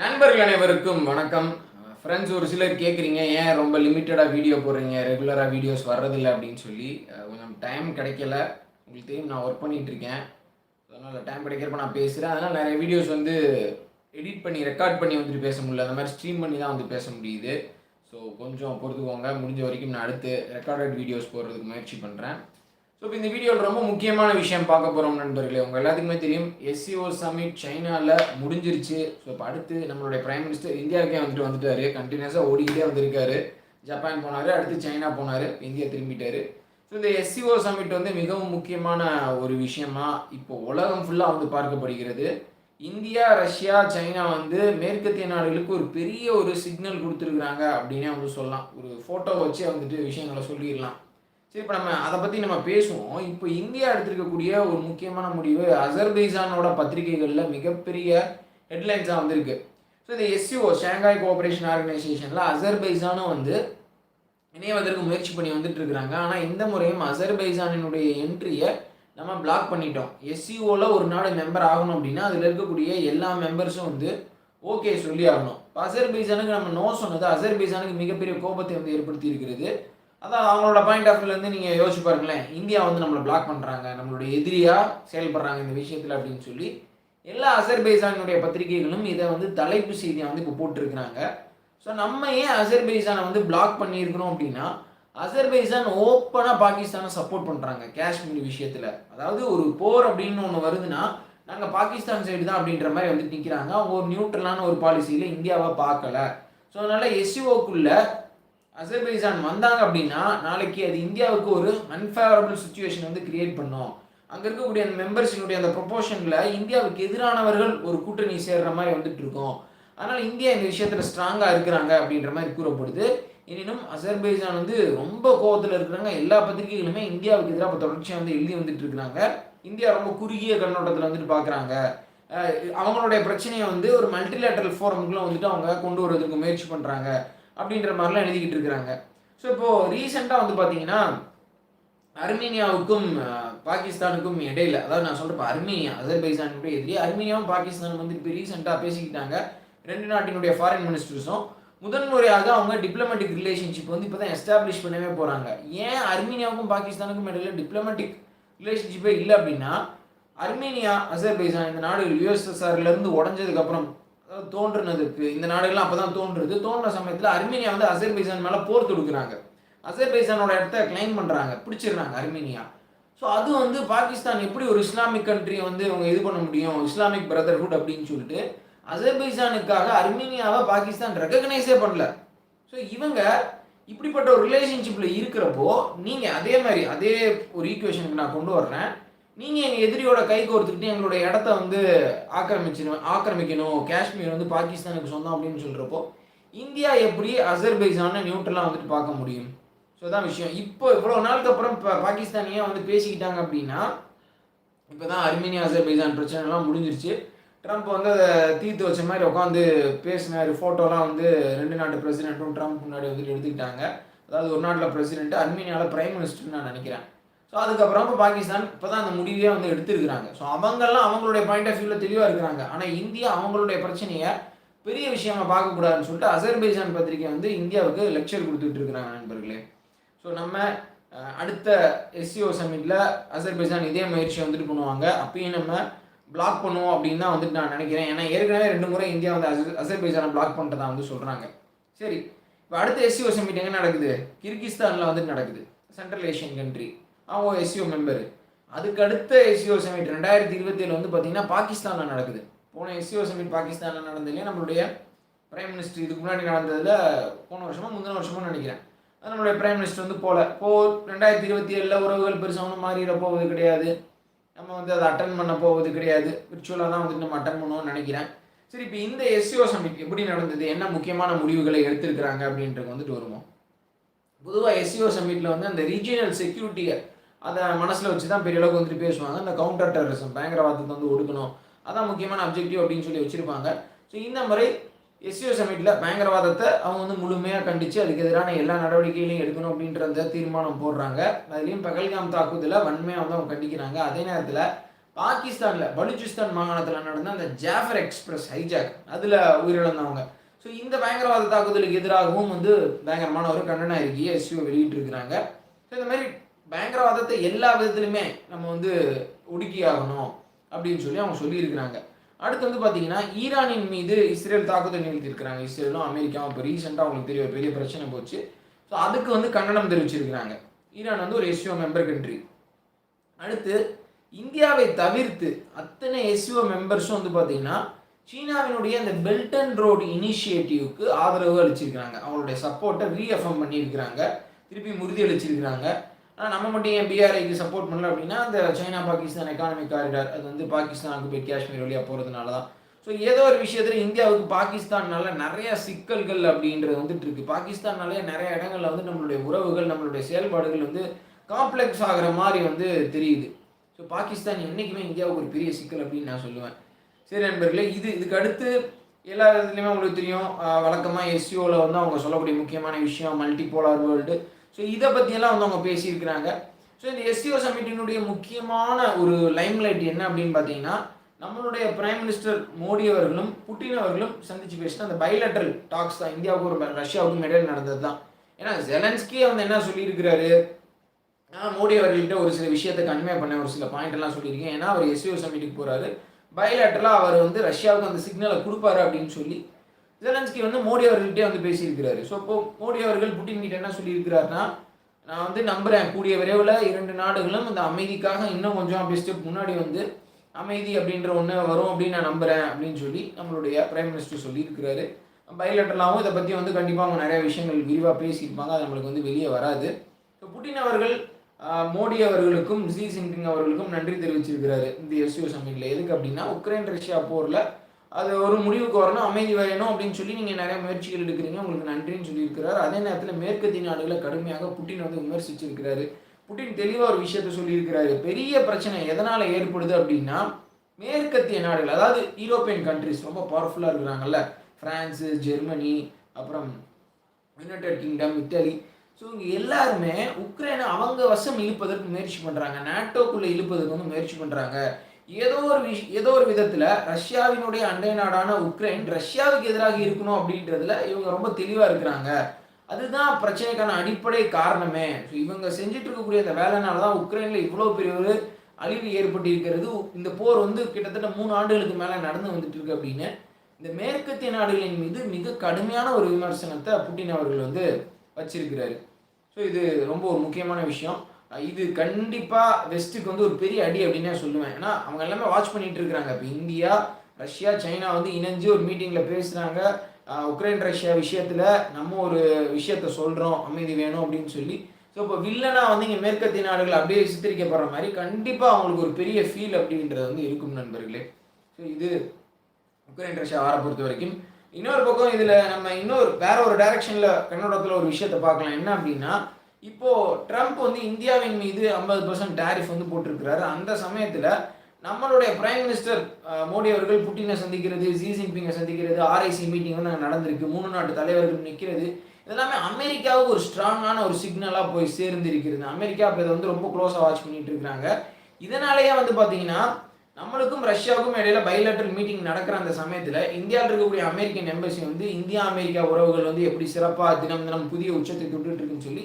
நண்பர்கள் அனைவருக்கும் வணக்கம். ஃப்ரெண்ட்ஸ் ஒரு சிலர் கேட்குறீங்க ஏன் ரொம்ப லிமிட்டடாக வீடியோ போடுறீங்க? ரெகுலராக வீடியோஸ் வர்றதில்ல அப்படின்னு சொல்லி. கொஞ்சம் டைம் கிடைக்கல. உங்களுக்கு தெரியும் நான் ஒர்க் பண்ணிகிட்ருக்கேன் இருக்கேன். அதனால் டைம் கிடைக்கிறப்ப நான் பேசுகிறேன் அதனால் நிறைய வீடியோஸ் வந்து எடிட் பண்ணி ரெக்கார்ட் பண்ணி வந்துட்டு பேச முடியல. அந்த மாதிரி ஸ்ட்ரீம் பண்ணி தான் வந்து பேச முடியுது. ஸோ கொஞ்சம் பொறுத்துக்கோங்க. முடிஞ்ச வரைக்கும் நான் அடுத்து ரெக்கார்டட் வீடியோஸ் போடுறதுக்கு முயற்சி பண்ணுறேன் ஸோ இப்போ இந்த வீடியோவில் ரொம்ப முக்கியமான விஷயம் பார்க்க போகிறோம் நண்பர்களே. உங்கள் எல்லாத்துக்குமே தெரியும் எஸ்சிஓ சமிட் சைனாவில் முடிஞ்சிருச்சு. ஸோ இப்போ அடுத்து நம்மளுடைய பிரைம் மினிஸ்டர் இந்தியாவுக்கே வந்துட்டு வந்துட்டார். கண்டினியூஸாக ஓடிக்கிட்டே வந்திருக்காரு. ஜப்பான் போனார் அடுத்து சைனா போனார் இந்தியா திரும்பிட்டார். ஸோ இந்த எஸ்சிஓ சமிட் வந்து மிகவும் முக்கியமான ஒரு விஷயமா இப்போ உலகம் ஃபுல்லாக வந்து பார்க்கப்படுகிறது. இந்தியா ரஷ்யா சைனா வந்து மேற்கத்திய நாடுகளுக்கு ஒரு பெரிய ஒரு சிக்னல் கொடுத்துருக்குறாங்க அப்படின்னே வந்து சொல்லலாம். ஒரு ஃபோட்டோ வச்சு வந்துட்டு விஷயங்களை சொல்லிடலாம். சரி இப்போ நம்ம அதை பற்றி நம்ம பேசுவோம். இப்போ இந்தியா எடுத்திருக்கக்கூடிய ஒரு முக்கியமான முடிவு அசர்பைசானோட பத்திரிகைகளில் மிகப்பெரிய ஹெட்லைன்ஸாக வந்திருக்கு. ஸோ இந்த எஸ்சிஓ ஷாங்காய் கோஆப்ரேஷன் ஆர்கனைசேஷனில் அசர்பைசானும் வந்து இணையவதற்கு முயற்சி பண்ணி வந்துட்டு இருக்கிறாங்க. ஆனால் இந்த முறையும் அசர்பைசானினுடைய என்ட்ரியை நம்ம பிளாக் பண்ணிட்டோம். எஸ்சிஓவில் ஒரு நாடு மெம்பர் ஆகணும் அப்படின்னா அதில் இருக்கக்கூடிய எல்லா மெம்பர்ஸும் வந்து ஓகே சொல்லி ஆகணும். இப்போ அசர்பைசானுக்கு நம்ம நோ சொன்னது அசர்பைசானுக்கு மிகப்பெரிய கோபத்தை வந்து ஏற்படுத்தி இருக்கிறது. அதான் அவங்களோட பாயிண்ட் ஆஃப் வியூலேருந்து நீங்கள் யோசிச்சு பாருங்களேன். இந்தியா வந்து நம்மளை பிளாக் பண்ணுறாங்க நம்மளுடைய எதிரியாக செயல்படுறாங்க இந்த விஷயத்தில் அப்படின்னு சொல்லி எல்லா அசர்பைசானுடைய பத்திரிகைகளும் இதை வந்து தலைப்பு செய்தியாக வந்து இப்போ போட்டிருக்கிறாங்க. ஸோ நம்ம ஏன் அசர்பைசானை வந்து பிளாக் பண்ணியிருக்கிறோம் அப்படின்னா அசர்பைசான் ஓப்பனாக பாகிஸ்தானை சப்போர்ட் பண்ணுறாங்க காஷ்மீர் விஷயத்தில். அதாவது ஒரு போர் அப்படின்னு ஒன்று வருதுன்னா நாங்கள் பாகிஸ்தான் சைடு தான் அப்படின்ற மாதிரி வந்து நிற்கிறாங்க அவங்க ஒரு நியூட்ரலான ஒரு பாலிசியில் இந்தியாவை பார்க்கல. ஸோ அதனால் எஸ்சிஓக்குள்ளே அசர்பைசான் வந்தாங்க அப்படின்னா நாளைக்கு அது இந்தியாவுக்கு ஒரு அன்ஃபேவரபிள் சுச்சுவேஷன் வந்து கிரியேட் பண்ணும். அங்கே இருக்கக்கூடிய அந்த மெம்பர்ஸினுடைய அந்த ப்ரொபோஷனில் இந்தியாவுக்கு எதிரானவர்கள் ஒரு கூட்டணி சேர்கிற மாதிரி வந்துட்டு இருக்கோம். அதனால் இந்தியா இந்த விஷயத்தில் ஸ்ட்ராங்காக இருக்கிறாங்க அப்படின்ற மாதிரி கூறப்படுது. எனினும் அசர்பைஜான் வந்து ரொம்ப கோவத்தில் இருக்கிறாங்க. எல்லா பத்திரிகைகளுமே இந்தியாவுக்கு எதிராக இப்போ தொடர்ச்சியாக வந்து எழுதி வந்துட்டு இருக்கிறாங்க. இந்தியா ரொம்ப குறுகிய கண்ணோட்டத்தில் வந்துட்டு பார்க்குறாங்க அவங்களுடைய பிரச்சனையை வந்து ஒரு மல்டிலேட்டரல் ஃபோரமுக்குள்ளே வந்துட்டு அவங்க கொண்டு வரதுக்கு முயற்சி பண்ணுறாங்க அப்படின்ற மாதிரிலாம் எழுதிக்கிட்டு இருக்கிறாங்க. ஸோ இப்போது ரீசெண்டாக வந்து பார்த்தீங்கன்னா அர்மீனியாவுக்கும் பாகிஸ்தானுக்கும் இடையில அதாவது நான் சொல்கிறப்ப அர்மீனியா அசர்பைசானுடைய எதிரி அர்மீனியாவும் பாகிஸ்தானும் வந்து இப்போ ரீசெண்டாக பேசிக்கிட்டாங்க. ரெண்டு நாட்டினுடைய ஃபாரின் மினிஸ்டர்ஸும் முதன்முறையாக அவங்க டிப்ளமேட்டிக் ரிலேஷன்ஷிப் வந்து இப்போ தான் எஸ்டாப்ளிஷ் பண்ணவே போகிறாங்க ஏன் அர்மீனியாவுக்கும் பாகிஸ்தானுக்கும் இடையில டிப்ளமேட்டிக் ரிலேஷன்ஷிப்பே இல்லை அப்படின்னா அர்மீனியா அசர்பைசான் இந்த நாடுகள் யூஎஸ்எஸ்ஆர்லேருந்து உடஞ்சதுக்கப்புறம் தோன்றுனதுக்கு. இந்த நாடுகள்லாம் அப்போ தான் தோன்றுறது தோன்ற சமயத்தில் அர்மீனியா வந்து அசர்பைசான் மேலே போர் தொடுக்குறாங்க. அசர்பைசானோட இடத்த கிளைம் பண்ணுறாங்க பிடிச்சிடுறாங்க அர்மீனியா. ஸோ அது வந்து பாகிஸ்தான் எப்படி ஒரு இஸ்லாமிக் கண்ட்ரியை வந்து அவங்க இது பண்ண முடியும்? இஸ்லாமிக் பிரதர்ஹுட் அப்படின்னு சொல்லிட்டு அசர்பைசானுக்காக அர்மீனியாவை பாகிஸ்தான் ரெக்கக்னைஸே பண்ணல. ஸோ இவங்க இப்படிப்பட்ட ஒரு ரிலேஷன்ஷிப்பில் இருக்கிறப்போ நீங்கள் அதே மாதிரி அதே ஒரு ஈக்குவேஷனுக்கு நான் கொண்டு வர்றேன். நீங்கள் எங்கள் எதிரியோட கை கோர்த்துக்கிட்டு எங்களோட இடத்த வந்து ஆக்கிரமிச்சிடும் ஆக்கிரமிக்கணும். காஷ்மீர் வந்து பாகிஸ்தானுக்கு சொந்தம் அப்படின்னு சொல்கிறப்போ இந்தியா எப்படி அசர்பைசான நியூட்ரலாக வந்துட்டு பார்க்க முடியும்? ஸோ தான் விஷயம். இப்போ இவ்வளோ நாளுக்கு அப்புறம் இப்போ பாகிஸ்தானியே வந்து பேசிக்கிட்டாங்க அப்படின்னா இப்போ தான் அர்மீனியா அசர்பைசான் பிரச்சனைலாம் முடிஞ்சிருச்சு. ட்ரம்ப் வந்து அதை தீர்த்து வச்ச மாதிரி உட்காந்து பேசினார். ஃபோட்டோலாம் வந்து ரெண்டு நாட்டு பிரசிடென்ட்டும் ட்ரம்ப் முன்னாடி வந்துட்டு எடுத்துக்கிட்டாங்க. அதாவது ஒரு நாட்டில் பிரசிடென்ட் அர்மீனியாவில் பிரைம் மினிஸ்டர்னு நான் நினைக்கிறேன். ஸோ அதுக்கப்புறம் இப்போ பாகிஸ்தான் இப்போ தான் அந்த முடிவே வந்து எடுத்திருக்கிறாங்க. ஸோ அவங்கெல்லாம் அவங்களுடைய பாயிண்ட் ஆஃப் வியூவில் தெளிவாக இருக்கிறாங்க. ஆனால் இந்தியா அவங்களுடைய பிரச்சனையை பெரிய விஷயமா பார்க்கக்கூடாதுன்னு சொல்லிட்டு அசர்பைஜான் பத்திரிகை வந்து இந்தியாவுக்கு லெக்சர் கொடுத்துட்டு இருக்கிறாங்க நண்பர்களே. ஸோ நம்ம அடுத்த எஸ்சிஓ சமிட்டில் அசர்பைஜான் இதே முயற்சி வந்துட்டு பண்ணுவாங்க. அப்பயும் நம்ம பிளாக் பண்ணுவோம் அப்படின்னு தான் வந்துட்டு நான் நினைக்கிறேன். ஏன்னா ஏற்கனவே ரெண்டு முறை இந்தியா வந்து அசர் அசர்பைஜானை பிளாக் பண்ணுறதா வந்து சொல்கிறாங்க சரி இப்போ அடுத்த எஸ்சிஓ சமிட் எங்கே நடக்குது? கிர்கிஸ்தானில் வந்துட்டு நடக்குது. சென்ட்ரல் ஏஷியன் கண்ட்ரி அவன் எஸ்சிஓ மெம்பரு அதுக்கடுத்த எஸ்சிஓ சமிட் ரெண்டாயிரத்தி இருபத்தி ஏழு வந்து பார்த்தீங்கன்னா பாகிஸ்தானில் நடக்குது. போன எஸ்சிஓ சமிட் பாகிஸ்தானில் நடந்ததுலேயே நம்மளுடைய பிரைம் மினிஸ்டர் இதுக்கு முன்னாடி நடந்ததில் போன வருஷமாக முந்தின வருஷமாக நினைக்கிறேன். அது நம்மளுடைய பிரைம் மினிஸ்டர் வந்து போல. போ ரெண்டாயிரத்தி இருபத்தி ஏழில் உறவுகள் பெருசாக ஒன்றும் மாறிட போவது கிடையாது. நம்ம வந்து அதை அட்டன் பண்ண போவது கிடையாது. விர்ச்சுவலாக தான் வந்துட்டு நம்ம அட்டன் பண்ணுவோம்னு நினைக்கிறேன். சரி இப்போ இந்த எஸ்சிஓ சமிட் எப்படி நடந்தது? என்ன முக்கியமான முடிவுகளை எடுத்திருக்கிறாங்க அப்படின்றது வந்துட்டு வருவோம். பொதுவாக எஸ்சிஓ சமிட்டில் வந்து அந்த ரீஜியனல் செக்யூரிட்டியை அதை மனசில் வச்சு தான் பெரிய அளவுக்கு வந்துட்டு பேசுவாங்க. இந்த கவுண்டர் டெரரிசம் பயங்கரவாதத்தை வந்து ஒடுக்கணும். அதான் முக்கியமான அப்ஜெக்டிவ் அப்படின்னு சொல்லி வச்சுருப்பாங்க. ஸோ இந்த முறை எஸ்சிஓ சமிட்டில் பயங்கரவாதத்தை அவங்க வந்து முழுமையாக கண்டித்து அதுக்கு எதிரான எல்லா நடவடிக்கைகளையும் எடுக்கணும் அப்படின்ற அந்த தீர்மானம் போடுறாங்க. அதுலேயும் பகல்காம் தாக்குதலை வன்மையாக வந்து அவங்க கண்டிக்கிறாங்க. அதே நேரத்தில் பாகிஸ்தானில் பலூச்சிஸ்தான் மாகாணத்தில் நடந்த அந்த ஜாஃபர் எக்ஸ்பிரஸ் ஹைஜாக் அதில் உயிரிழந்தவங்க. ஸோ இந்த பயங்கரவாத தாக்குதலுக்கு எதிராகவும் வந்து பயங்கரமான ஒரு கண்டன அறிக்கையை எஸ்யூ வெளியிட்டிருக்கிறாங்க. ஸோ இந்த மாதிரி பயங்கரவாதத்தை எல்லா விதத்துலையுமே நம்ம வந்து ஒடுக்கி ஆகணும் அப்படின்னு சொல்லி அவங்க சொல்லியிருக்கிறாங்க. அடுத்து வந்து பார்த்தீங்கன்னா ஈரானின் மீது இஸ்ரேல் தாக்குதல் நிகழ்த்தியிருக்கிறாங்க. இஸ்ரேலும் அமெரிக்காவும் இப்போ ரீசெண்டாக அவங்களுக்கு தெரிய பெரிய பிரச்சனை போச்சு. ஸோ அதுக்கு வந்து கண்டனம் தெரிவிச்சிருக்கிறாங்க. ஈரான் வந்து ஒரு எஸ்யூஓ மெம்பர் கண்ட்ரி அடுத்து இந்தியாவை தவிர்த்து அத்தனை எஸ்யூஓ மெம்பர்ஸும் வந்து பார்த்தீங்கன்னா சீனாவினுடைய அந்த பெல்ட் அண்ட் ரோடு இனிஷியேட்டிவ்க்கு ஆதரவு அளிச்சிருக்கிறாங்க. அவங்களுடைய சப்போர்ட்டை ரீஎஃபம் பண்ணியிருக்கிறாங்க. திருப்பி உறுதி அளிச்சிருக்கிறாங்க ஆனால் நம்ம மட்டும் ஏன் பிஆர்ஐக்கு சப்போர்ட் பண்ணல அப்படின்னா அந்த சைனா பாகிஸ்தான் எக்கானமிக் காரிடார் அது வந்து பாகிஸ்தானுக்கு போய் காஷ்மீர் வழியாக போகிறதுனால தான். ஸோ ஏதோ ஒரு விஷயத்தில் இந்தியாவுக்கு பாகிஸ்தான்னால நிறைய சிக்கல்கள் அப்படின்றது வந்துட்டு இருக்கு. பாகிஸ்தான்னாலே நிறைய இடங்களில் வந்து நம்மளுடைய உறவுகள் நம்மளுடைய செயல்பாடுகள் வந்து காம்ப்ளெக்ஸ் ஆகிற மாதிரி வந்து தெரியுது. ஸோ பாகிஸ்தான் என்றைக்குமே இந்தியாவுக்கு ஒரு பெரிய சிக்கல் அப்படின்னு நான் சொல்லுவேன். சரி நண்பர்களே இது இதுக்கு அடுத்து எல்லா இதுலேயுமே உங்களுக்கு தெரியும். வழக்கமாக எஸ்சிஓவில் வந்து அவங்க சொல்லக்கூடிய முக்கியமான விஷயம் மல்டி போலார் வேர்ல்டு ஸோ இதை பற்றியெல்லாம் வந்து அவங்க பேசியிருக்கிறாங்க. ஸோ இந்த எஸ்சிஓ சமிட்டினுடைய முக்கியமான ஒரு லைம்லைட் என்ன அப்படின்னு பார்த்தீங்கன்னா நம்மளுடைய பிரைம் மினிஸ்டர் மோடி அவர்களும் புட்டின் அவர்களும் சந்திச்சு பேசின அந்த பைலட்ரல் டாக்ஸ் தான் இந்தியாவுக்கும் ஒரு ரஷ்யாவுக்கும் இடையில் நடந்தது தான். ஏன்னா ஜெலன்ஸ்கி வந்து என்ன சொல்லியிருக்கிறாரு? நான் மோடி அவர்கள்ட்ட ஒரு சில விஷயத்தை கன்வே பண்ண ஒரு சில பாயிண்ட் எல்லாம் சொல்லியிருக்கேன். ஏன்னா அவர் எஸ்சிஓ சமிட்டுக்கு போகிறாரு பைலேட்டரலாக அவர் வந்து ரஷ்யாவுக்கு அந்த சிக்னலை கொடுப்பாரு அப்படின்னு சொல்லி ஜெலன்ஸ்கி வந்து மோடி அவர்கள்ட்டே வந்து பேசியிருக்கிறாரு. ஸோ இப்போ மோடி அவர்கள் புட்டின் கிட்ட என்ன சொல்லியிருக்கிறாருன்னா நான் வந்து நம்புறேன் கூடிய விரைவில் இரண்டு நாடுகளும் இந்த அமைதிக்காக இன்னும் கொஞ்சம் அப்படி ஸ்டெப் முன்னாடி வந்து அமைதி அப்படின்ற ஒன்று வரும் அப்படின்னு நான் நம்புறேன் அப்படின்னு சொல்லி நம்மளுடைய பிரைம் மினிஸ்டர் சொல்லியிருக்கிறாரு. பைலட்டலாகவும் இதை பற்றி வந்து கண்டிப்பாக அவங்க நிறைய விஷயங்கள் விரிவாக பேசியிருப்பாங்க. அது நம்மளுக்கு வந்து வெளியே வராது. இப்போ புட்டின் அவர்கள் மோடி அவர்களுக்கும் ஜி ஜின்பிங் அவர்களுக்கும் நன்றி தெரிவிச்சிருக்கிறாரு இந்த எஸ்யூ சமிட்ல எதுக்கு அப்படின்னா உக்ரைன் ரஷ்யா போரில் அது ஒரு முடிவுக்கு வரணும் அமைதி வேணும் அப்படின்னு சொல்லி நீங்கள் நிறைய முயற்சிகள் எடுக்கிறீங்க. உங்களுக்கு நன்றின்னு சொல்லியிருக்கிறார். அதே நேரத்தில் மேற்கத்திய நாடுகளை கடுமையாக புட்டின் வந்து விமர்சிச்சிருக்கிறாரு. புட்டின் தெளிவாக ஒரு விஷயத்த சொல்லியிருக்கிறாரு. பெரிய பிரச்சனை எதனால் ஏற்படுது அப்படின்னா மேற்கத்திய நாடுகள் அதாவது யூரோப்பியன் கண்ட்ரிஸ் ரொம்ப பவர்ஃபுல்லாக இருக்கிறாங்கல்ல. ஃப்ரான்ஸு ஜெர்மனி அப்புறம் யுனைடெட் கிங்டம் இட்டலி ஸோ இங்கே எல்லாருமே உக்ரைனை அவங்க வசம் இழுப்பதற்கு முயற்சி பண்ணுறாங்க நாட்டோக்குள்ளே இழுப்பதற்கு வந்து முயற்சி பண்ணுறாங்க ஏதோ ஒரு விஷ் ஏதோ ஒரு விதத்தில் ரஷ்யாவினுடைய அண்டை நாடான உக்ரைன் ரஷ்யாவுக்கு எதிராக இருக்கணும் அப்படின்றதுல இவங்க ரொம்ப தெளிவாக இருக்கிறாங்க. அதுதான் பிரச்சனைக்கான அடிப்படை காரணமே. ஸோ இவங்க செஞ்சுட்டு இருக்கக்கூடிய அந்த வேலைனால தான் உக்ரைனில் இவ்வளோ பெரிய ஒரு அழிவு ஏற்பட்டிருக்கிறது. இந்த போர் வந்து கிட்டத்தட்ட மூணு ஆண்டுகளுக்கு மேலே நடந்து வந்துட்டு இருக்கு அப்படின்னு. இந்த மேற்கத்திய நாடுகளின் மீது மிக கடுமையான ஒரு விமர்சனத்தை புட்டின் அவர்கள் வந்து வச்சிருக்கிறாரு. ஸோ இது ரொம்ப ஒரு முக்கியமான விஷயம். இது கண்டிப்பாக வெஸ்ட்டுக்கு வந்து ஒரு பெரிய அடி அப்படின்னே சொல்லுவேன். ஏன்னா அவங்க எல்லாமே வாட்ச் பண்ணிட்டு இருக்கிறாங்க. இப்போ இந்தியா ரஷ்யா சைனா வந்து இணைஞ்சு ஒரு மீட்டிங்கில் பேசுகிறாங்க உக்ரைன் ரஷ்யா விஷயத்தில் நம்ம ஒரு விஷயத்த சொல்கிறோம் அமைதி வேணும் அப்படின்னு சொல்லி. ஸோ இப்போ வில்லனாக வந்து இங்கே மேற்கத்திய நாடுகள் அப்படியே சித்தரிக்கப்படுற மாதிரி கண்டிப்பாக அவங்களுக்கு ஒரு பெரிய ஃபீல் அப்படின்றது வந்து இருக்கும் நண்பர்களே. ஸோ இது உக்ரைன் ரஷ்யா வார பொறுத்த வரைக்கும். இன்னொரு பக்கம் இதில் நம்ம இன்னொரு வேற ஒரு டைரக்ஷனில் கண்ணோட்டத்தில் ஒரு விஷயத்தை பார்க்கலாம். என்ன அப்படின்னா இப்போ ட்ரம்ப் வந்து இந்தியாவின் மீது ஐம்பது பர்சன்ட் டேரிஃப் வந்து போட்டிருக்கிறாரு. அந்த சமயத்தில் நம்மளுடைய பிரைம் மினிஸ்டர் மோடி அவர்கள் புட்டினை சந்திக்கிறது ஜி ஜின்பிங்கை சந்திக்கிறது ஆர்ஐசி மீட்டிங் வந்து நடந்திருக்கு. மூணு நாட்டு தலைவர்கள் நிற்கிறது இதெல்லாமே அமெரிக்காவுக்கு ஒரு ஸ்ட்ராங்கான ஒரு சிக்னலாக போய் சேர்ந்திருக்கிறது. அமெரிக்கா இப்போ இதை வந்து ரொம்ப க்ளோஸாக வாட்ச் பண்ணிட்டு இருக்காங்க இதனாலேயே வந்து பார்த்தீங்கன்னா நம்மளுக்கும் ரஷ்யாவுக்கும் இடையில பைலேட்டரல் மீட்டிங் நடக்கிற அந்த சமயத்தில் இந்தியாவில் இருக்கக்கூடிய அமெரிக்கன் எம்பசி வந்து இந்தியா அமெரிக்கா உறவுகள் வந்து எப்படி சிறப்பாக தினம் தினம் புதிய உச்சத்தை தொட்டுட்டு இருக்குன்னு சொல்லி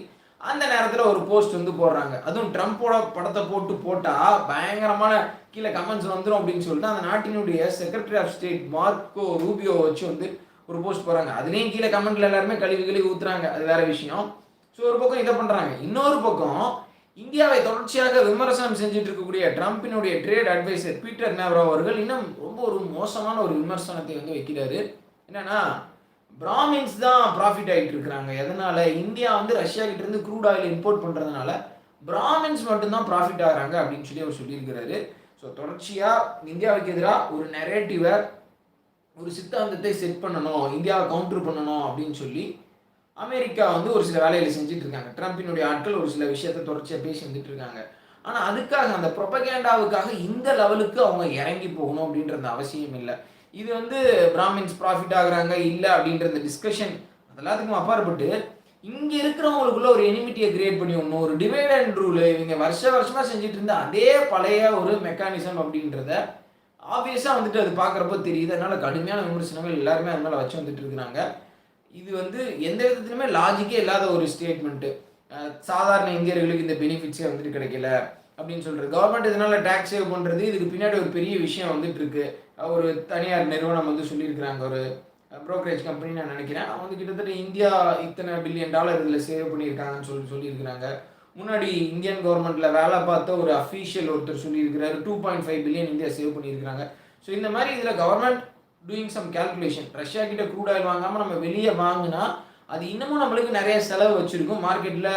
அந்த நேரத்தில் ஒரு போஸ்ட் வந்து போடுறாங்க. அதுவும் ட்ரம்ப்போட படத்தை போட்டு போட்டால் பயங்கரமான கீழே கமெண்ட்ஸ் வந்துடும் அப்படின்னு சொல்லிட்டு அந்த நாட்டினுடைய secretary of state Marco Rubio வச்சு வந்து ஒரு போஸ்ட் போடுறாங்க. அதுலேயும் கீழே கமெண்ட்ல எல்லாருமே கழுவி கழுவி ஊத்துறாங்க. அது வேற விஷயம். ஸோ ஒரு பக்கம் இதை பண்ணுறாங்க இன்னொரு பக்கம் இந்தியாவை தொடர்ச்சியாக விமர்சனம் செஞ்சுட்டு இருக்கக்கூடிய ட்ரம்ப்பினுடைய ட்ரேட் அட்வைசர் பீட்டர் நேவ்ரோ அவர்கள் இன்னும் ரொம்ப ஒரு மோசமான ஒரு விமர்சனத்தை வந்து வைக்கிறாரு. என்னன்னா பிராமின்ஸ் தான் ப்ராஃபிட் ஆகிட்டு இருக்கிறாங்க. எதனால? இந்தியா வந்து ரஷ்யா கிட்ட இருந்து க்ரூட் ஆயில் இம்போர்ட் பண்ணுறதுனால பிராமின்ஸ் மட்டும்தான் ப்ராஃபிட் ஆகிறாங்க அப்படின்னு சொல்லி அவர் சொல்லியிருக்கிறாரு. ஸோ தொடர்ச்சியாக இந்தியாவுக்கு எதிராக ஒரு நெரேட்டிவை ஒரு சித்தாந்தத்தை செட் பண்ணணும் இந்தியாவை கவுண்டர் பண்ணணும் அப்படின்னு சொல்லி அமெரிக்கா வந்து ஒரு சில வேலையில் செஞ்சுட்டு இருக்காங்க. ட்ரம்பினுடைய ஆட்கள் ஒரு சில விஷயத்தை தொடர்ச்சியாக பேசி வந்துட்டு இருக்காங்க. ஆனால் அதுக்காக அந்த ப்ரொபகேண்டாவுக்காக இந்த லெவலுக்கு அவங்க இறங்கி போகணும் அப்படின்றது அவசியம் இல்லை. இது வந்து பிராமின்ஸ் ப்ராஃபிட் ஆகுறாங்க இல்லை அப்படின்ற இந்த டிஸ்கஷன் அதெல்லாத்துக்கும் அப்பாற்பட்டு இங்கே இருக்கிறவங்களுக்குள்ள ஒரு எனிமிட்டியை கிரியேட் பண்ணி ஒன்று ஒரு டிவைட் அண்ட் ரூல் இவங்க வருஷ வருஷமாக செஞ்சுட்டு இருந்த அதே பழைய ஒரு மெக்கானிசம் அப்படின்றத ஆப்வியஸாக வந்துட்டு அது பார்க்குறப்போ தெரியுது. அதனால் கடுமையான விமர்சனங்கள் எல்லாருமே அதனால் வச்சு வந்துட்டு இருக்கிறாங்க. இது வந்து எந்த விதத்துலையுமே லாஜிக்கே இல்லாத ஒரு ஸ்டேட்மெண்ட்டு சாதாரண இந்தியர்களுக்கு இந்த பெனிஃபிட்ஸே வந்துட்டு கிடைக்கல. அப்படின்னு சொல்கிறது கவர்மெண்ட் இதனால் டேக்ஸ் சேவ் பண்ணுறது இதுக்கு பின்னாடி ஒரு பெரிய விஷயம் வந்துட்டு இருக்கு ஒரு தனியார் நிறுவனம் வந்து சொல்லியிருக்கிறாங்க ஒரு ப்ரோக்கரேஜ் கம்பெனி நான் நினைக்கிறேன். அவங்க வந்து கிட்டத்தட்ட இந்தியா இத்தனை பில்லியன் டாலர் இதில் சேவ் பண்ணியிருக்காங்கன்னு சொல்லி சொல்லியிருக்கிறாங்க. முன்னாடி இந்தியன் கவர்மெண்ட்டில் வேலை பார்த்த ஒரு அஃபீஷியல் ஒருத்தர் சொல்லியிருக்கிறாரு. Two point five billion India save பண்ணியிருக்கிறாங்க. ஸோ இந்த மாதிரி இதில் government doing some calculation Russia கிட்ட க்ரூட் ஆயில் வாங்காமல் நம்ம வெளியே வாங்கினா அது இன்னமும் நம்மளுக்கு நிறைய செலவு வச்சுருக்கும். மார்க்கெட்டில்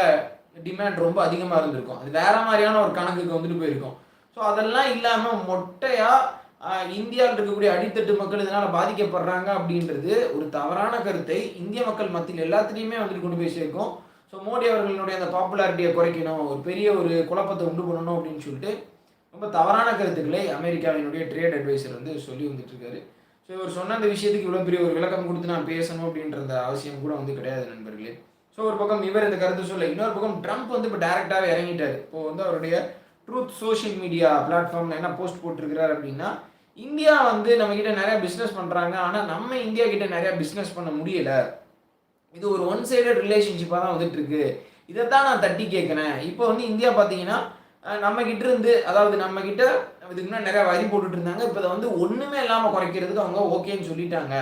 டிமாண்ட் ரொம்ப அதிகமாக இருந்திருக்கும். அது வேற மாதிரியான ஒரு கணக்குக்கு வந்துட்டு போயிருக்கும். ஸோ அதெல்லாம் இல்லாமல் மொட்டையாக இந்தியாவில் இருக்கக்கூடிய அடித்தட்டு மக்கள் இதனால் பாதிக்கப்படுறாங்க அப்படின்றது ஒரு தவறான கருத்தை இந்திய மக்கள் மத்தியில் எல்லாத்துலேயுமே வந்துட்டு கொண்டு போய் சேர்க்கும். ஸோ மோடி அவர்களுடைய அந்த பாப்புலாரிட்டியை குறைக்கணும் ஒரு பெரிய ஒரு குழப்பத்தை உண்டு பண்ணணும் அப்படின்னு சொல்லிட்டு ரொம்ப தவறான கருத்துக்களை அமெரிக்காவினுடைய ட்ரேட் அட்வைசர் வந்து சொல்லி வந்துட்டு இருக்காரு ஸோ இவர் சொன்ன அந்த விஷயத்துக்கு இவ்வளோ பெரிய ஒரு விளக்கம் கொடுத்து நான் பேசணும் அப்படின்ற அவசியம் கூட வந்து கிடையாது நண்பர்களே. ஸோ ஒரு பக்கம் இவர் இந்த கருத்து சொல்ல இன்னொரு பக்கம் ட்ரம்ப் வந்து இப்போ டேரெக்டாகவே இறங்கிட்டார். இப்போ வந்து அவருடைய ட்ரூத் சோஷியல் மீடியா பிளாட்ஃபார்மில் என்ன போஸ்ட் போட்டிருக்கிறார் அப்படின்னா இந்தியா வந்து நம்ம கிட்ட நிறைய பிஸ்னஸ் பண்ணுறாங்க ஆனால் நம்ம இந்தியா கிட்ட நிறைய பிஸ்னஸ் பண்ண முடியலை. இது ஒரு ஒன் சைடட் ரிலேஷன்ஷிப்பாக தான் வந்துட்டுருக்கு. இதை தான் நான் தட்டி கேட்குறேன். இப்போ வந்து இந்தியா பார்த்தீங்கன்னா நம்ம கிட்ட இருந்து அதாவது நம்ம கிட்ட இதுக்கு முன்னாடி நிறைய வரி போட்டுட்டு இருந்தாங்க. இப்போ அதை வந்து ஒன்றுமே இல்லாமல் குறைக்கிறதுக்கு அவங்க ஓகேன்னு சொல்லிட்டாங்க.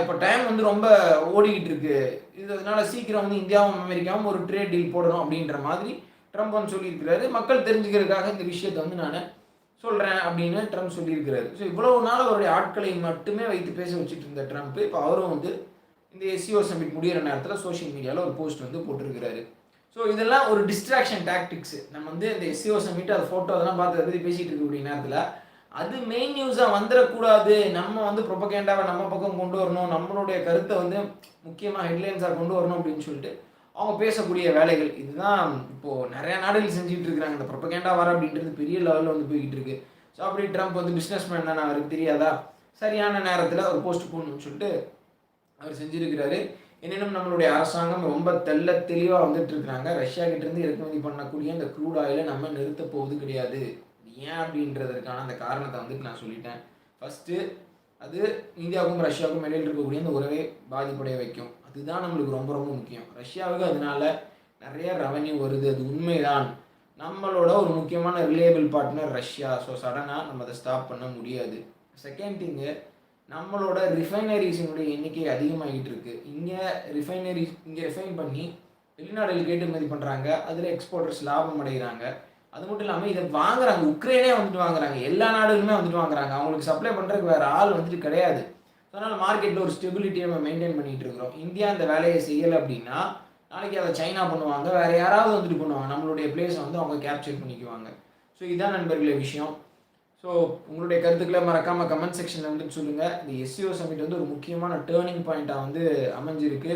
இப்போ டைம் வந்து ரொம்ப ஓடிக்கிட்டு இருக்கு. இது அதனால சீக்கிரம் வந்து இந்தியாவும் அமெரிக்காவும் ஒரு ட்ரேட் டீல் போடணும் அப்படின்ற மாதிரி ட்ரம்ப் வந்து சொல்லியிருக்கிறாரு. மக்கள் தெரிஞ்சுக்கிறதுக்காக இந்த விஷயத்தை வந்து நான் சொல்கிறேன் அப்படின்னு ட்ரம்ப் சொல்லியிருக்கிறாரு. ஸோ இவ்வளவு நாள் அவருடைய ஆட்களை மட்டுமே வைத்து பேச வச்சுட்டு இருந்த ட்ரம்ப் இப்போ அவரும் வந்து இந்த எஸ்சிஓ சமிட் முடிகிற நேரத்தில் சோஷியல் மீடியாவில் ஒரு போஸ்ட் வந்து போட்டிருக்கிறாரு. ஸோ இதெல்லாம் ஒரு டிஸ்ட்ராக்ஷன் டாக்டிக்ஸ் நம்ம வந்து இந்த எஸ்சிஓ சமிட் அது ஃபோட்டோ அதெல்லாம் பார்த்து அதை பற்றி பேசிகிட்டு இருக்கக்கூடிய நேரத்தில் அது மெயின் நியூஸாக வந்துடக்கூடாது நம்ம வந்து ப்ரொபகேண்டாவை நம்ம பக்கம் கொண்டு வரணும். நம்மளுடைய கருத்தை வந்து முக்கியமாக ஹெட்லைன்ஸாக கொண்டு வரணும் அப்படின்னு சொல்லிட்டு அவங்க பேசக்கூடிய வேலைகள். இதுதான் இப்போது நிறைய நாடுகள் செஞ்சுட்டு இருக்கிறாங்க. இந்த ப்ரொபகேண்டா வர அப்படின்றது பெரிய லெவலில் வந்து போய்கிட்டு இருக்கு. ஸோ அப்படி ட்ரம்ப் வந்து பிஸ்னஸ் மேன் தான் அவருக்கு தெரியாதா? சரியான நேரத்தில் ஒரு போஸ்ட் போடணும்னு சொல்லிட்டு அவர் செஞ்சுருக்கிறாரு. எனினும் நம்மளுடைய அரசாங்கம் ரொம்ப தெல்ல தெளிவாக வந்துட்டு இருக்கிறாங்க. ரஷ்யா கிட்டேருந்து இறக்குமதி பண்ணக்கூடிய இந்த க்ரூட் ஆயிலை நம்ம நிறுத்த போவது கிடையாது. ஏன் அப்படின்றதற்கான அந்த காரணத்தை வந்துட்டு நான் சொல்லிட்டேன். ஃபஸ்ட்டு அது இந்தியாவுக்கும் ரஷ்யாவுக்கும் இடையில் இருக்கக்கூடிய அந்த உறவை பாதிப்படைய வைக்கும். அதுதான் நம்மளுக்கு ரொம்ப ரொம்ப முக்கியம். ரஷ்யாவுக்கு அதனால நிறைய ரெவன்யூ வருது. அது உண்மைதான். நம்மளோட ஒரு முக்கியமான ரிலேபிள் பார்ட்னர் ரஷ்யா. ஸோ சடனாக நம்ம அதை ஸ்டாப் பண்ண முடியாது. செகண்ட் திங்கு நம்மளோட ரிஃபைனரிஸினுடைய எண்ணிக்கை அதிகமாகிட்டு இருக்கு. இங்கே ரிஃபைனரி இங்கே ரிஃபைன் பண்ணி வெளிநாடுகள் ஏற்றுமதி பண்ணுறாங்க அதில் எக்ஸ்போர்ட்டர்ஸ் லாபம் அடைகிறாங்க அது மட்டும் இல்லாமல் இதை வாங்குறாங்க உக்ரைனே வந்துட்டு வாங்குறாங்க எல்லா நாடுகளுமே வந்துட்டு வாங்குறாங்க. அவங்களுக்கு சப்ளை பண்ணுறதுக்கு வேறு ஆள் வந்துட்டு கிடையாது. அதனால் மார்க்கெட்டில் ஒரு ஸ்டெபிலிட்டியை நம்ம மெயின்டைன் பண்ணிகிட்டு இருக்கிறோம். இந்தியா இந்த வேலையை செய்யலை அப்படின்னா நாளைக்கு அதை சைனா பண்ணுவாங்க வேறு யாராவது வந்துட்டு பண்ணுவாங்க. நம்மளுடைய பிளேஸை வந்து அவங்க கேப்சர் பண்ணிக்குவாங்க. ஸோ இதுதான் நண்பர்களே விஷயம். ஸோ உங்களுடைய கருத்துக்களை மறக்காமல் கமெண்ட் செக்ஷனில் வந்துட்டு சொல்லுங்கள் இந்த எஸ்சிஓ சமிட் வந்து ஒரு முக்கியமான டேர்னிங் பாயிண்ட்டாக வந்து அமைஞ்சிருக்கு.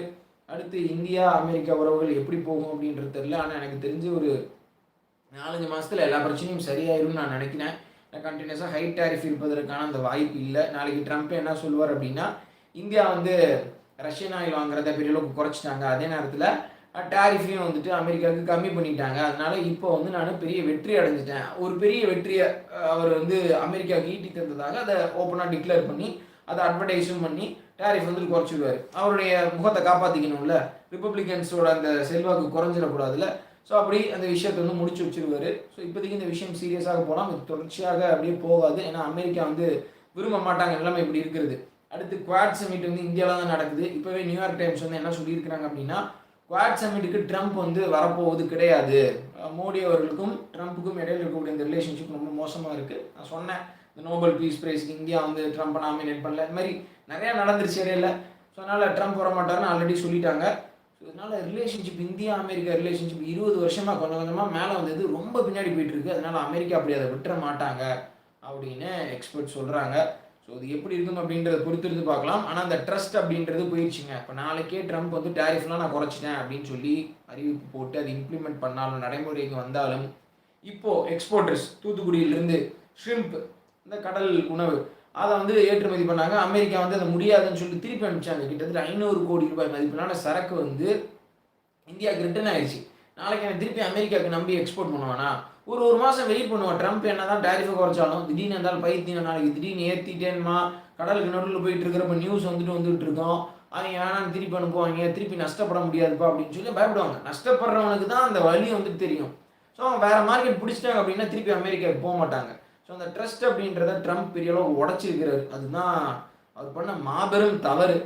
அடுத்து இந்தியா அமெரிக்கா உறவுகள் எப்படி போகும் அப்படின்றது தெரியல. ஆனால் எனக்கு தெரிஞ்சு ஒரு நாலஞ்சு மாதத்தில் எல்லா பிரச்சனையும் சரியாயிரும்னு நான் நினைக்கிறேன். கண்டினியூஸாக ஹை டேரிஃப் இருப்பதற்கான அந்த வாய்ப்பு இல்லை. நாளைக்கு ட்ரம்ப் என்ன சொல்லுவார் அப்படின்னா இந்தியா வந்து ரஷ்யன் ஆயில் வாங்குறத பெரிய அளவுக்கு குறைச்சிட்டாங்க. அதே நேரத்தில் டேரிஃபையும் வந்துட்டு அமெரிக்காவுக்கு கம்மி பண்ணிட்டாங்க. அதனால இப்போ வந்து நான் பெரிய வெற்றி அடைஞ்சிட்டேன். ஒரு பெரிய வெற்றியை அவர் வந்து அமெரிக்காவுக்கு ஈட்டி தந்ததாக அதை ஓப்பனாக டிக்ளேர் பண்ணி அதை அட்வர்டைஸும் பண்ணி டேரிஃப் வந்து குறைச்சிடுவார். அவருடைய முகத்தை காப்பாற்றிக்கணும்ல ரிப்பப்ளிகன்ஸோட அந்த செல்வாக்கு குறைஞ்சிடக்கூடாதுல்ல. ஸோ அப்படி அந்த விஷயத்தை வந்து முடிச்சு வச்சிருவார். ஸோ இப்போதைக்கு இந்த விஷயம் சீரியஸாக போகலாம் இது தொடர்ச்சியாக அப்படியே போகாது. ஏன்னா அமெரிக்கா வந்து விரும்ப மாட்டாங்க. எல்லாமே இப்படி இருக்கிறது அடுத்து குவாட் சமிட் வந்து இந்தியாவில் தான் நடக்குது. இப்போவே நியூயார்க் டைம்ஸ் வந்து என்ன சொல்லியிருக்கிறாங்க அப்படின்னா குவாட் சமிட்டுக்கு ட்ரம்ப் வந்து வரப்போவது கிடையாது. மோடி அவர்களுக்கும் ட்ரம்ப்புக்கும் இடையில் இருக்கக்கூடிய இந்த ரிலேஷன்ஷிப் ரொம்ப மோசமாக இருக்குது நான் சொன்னேன் இந்த நோபல் பீஸ் ப்ரைஸ்க்கு இந்தியா வந்து ட்ரம்ப்பை நாமினேட் பண்ணல. இது மாதிரி நிறையா நடந்துருச்சு இடையில. ஸோ அதனால் ட்ரம்ப் வர மாட்டார்னு ஆல்ரெடி சொல்லிட்டாங்க. ஸோ இதனால் ரிலேஷன்ஷிப் இந்தியா அமெரிக்கா ரிலேஷன்ஷிப் இருபது வருஷமாக கொஞ்சம் கொஞ்சமாக மேலே வந்தது. ரொம்ப பின்னாடி போயிட்டுருக்கு. அதனால் அமெரிக்கா அப்படி அதை விட்டுற மாட்டாங்க அப்படின்னு எக்ஸ்பர்ட் சொல்கிறாங்க ஸோ அது எப்படி இருக்கும் அப்படின்றத பொறுத்திருந்து பார்க்கலாம். ஆனால் அந்த ட்ரஸ்ட் அப்படின்றது போயிடுச்சுங்க இப்போ நாளைக்கே ட்ரம்ப் வந்து டேரிஃப்லாம் நான் குறைச்சிட்டேன் அப்படின்னு சொல்லி அறிவிப்பு போட்டு அது இம்ப்ளிமெண்ட் பண்ணாலும் நடைமுறைக்கு வந்தாலும் இப்போது எக்ஸ்போர்ட்டர்ஸ் தூத்துக்குடியிலிருந்து ஷ்ரிம்ப் இந்த கடல் உணவு அதை வந்து ஏற்றுமதி பண்ணாங்க. அமெரிக்கா வந்து அதை முடியாதுன்னு சொல்லி திருப்பி அனுப்பிச்சாங்க. கிட்டத்தட்ட ஐநூறு கோடி ரூபாய் மதிப்பிலான சரக்கு வந்து இந்தியாவுக்கு ரிட்டர்ன் ஆயிடுச்சு. நாளைக்கு எனக்கு திருப்பி அமெரிக்காவுக்கு நம்பி எக்ஸ்போர்ட் பண்ணுவானா? ஒரு ஒரு மாதம் வெயிட் பண்ணுவான். ட்ரம்ப் என்ன தான் டேரிஃபை குறைச்சாலும் திடீர்னு இருந்தாலும் பைத்தியம் நாளைக்கு திடீர்னு ஏற்றிட்டேன்மா கடலுக்கு நடுவில் போயிட்டு இருக்கிறப்ப நியூஸ் வந்துட்டு வந்துட்டு இருக்கோம். அவங்க வேணாம் திருப்பி அனுப்புவாங்க. திருப்பி நஷ்டப்பட முடியாதுப்பா அப்படின்னு சொல்லி பயப்படுவாங்க. நஷ்டப்படுறவனுக்கு தான் அந்த வழி வந்துட்டு தெரியும். ஸோ அவங்க வேறு மார்க்கெட் பிடிச்சிட்டாங்க அப்படின்னா திருப்பி அமெரிக்காவுக்கு போக மாட்டாங்க. ஸோ அந்த ட்ரஸ்ட் அப்படின்றத ட்ரம்ப் பெரிய அளவுக்கு உடச்சிருக்கிறார். அதுதான் அவர் பண்ண மாபெரும் தவறு.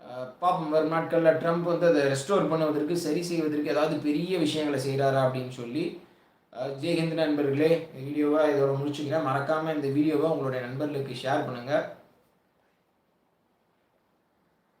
பாப்பம் பார்ப்போம் வரும் நாட்களில் ட்ரம்ப் வந்து அதை ரெஸ்டோர் பண்ணுவதற்கு சரி செய்வதற்கு ஏதாவது பெரிய விஷயங்களை செய்கிறாரா அப்படின்னு சொல்லி ஜெய்ஹிந்த் நண்பர்களே வீடியோவாக இதோட முடிச்சுக்கிறேன். மறக்காமல் இந்த வீடியோவை உங்களுடைய நண்பர்களுக்கு ஷேர் பண்ணுங்கள்